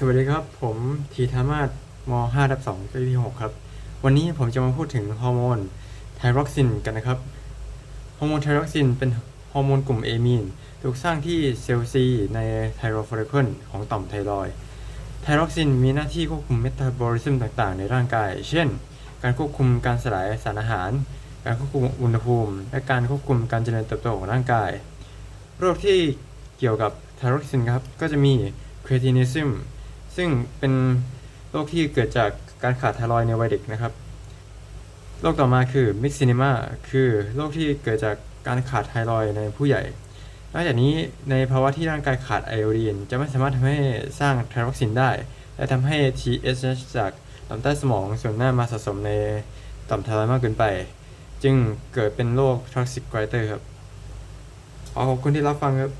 สวัสดีครับ ผมทีธามาศม5ทับ2ปีที่6ครับ วันนี้ผมจะมาพูดถึงฮอร์โมนไทรอกซินกันนะครับ ฮอร์โมนไทรอกซินเป็นฮอร์โมนกลุ่มเอมีน ถูกสร้างที่เซลล์ซีในไทโรฟอลิเคิลของต่อมไทรอยไทรอกซินมีหน้าที่ควบคุมเมตาบอลิซึมต่างๆ ในร่างกาย เช่น การควบคุมการสลายสารอาหาร การควบคุมอุณหภูมิ และการควบคุมการเจริญเติบโตของร่างกาย โรคที่เกี่ยวกับไทรอกซินครับ ก็จะมีครีตินิซึม ซึ่งเป็นโรคที่เกิดจากการขาดไทรอยในวัยเด็กนะครับ โรคต่อมาคือมิกซินิมาคือโรคที่เกิดจากการขาดไทรอยในผู้ใหญ่ นอกจากนี้ในภาวะที่ร่างกายขาดไอโอดีนจะไม่สามารถทำให้สร้างไทรอกซินได้ และทำให้ TSH จากต่อมใต้สมองส่วนหน้ามาสะสมในต่อมไทรอยมากเกินไป จึงเกิดเป็นโรค toxic goiter ครับ ขอขอบคุณที่รับฟังครับ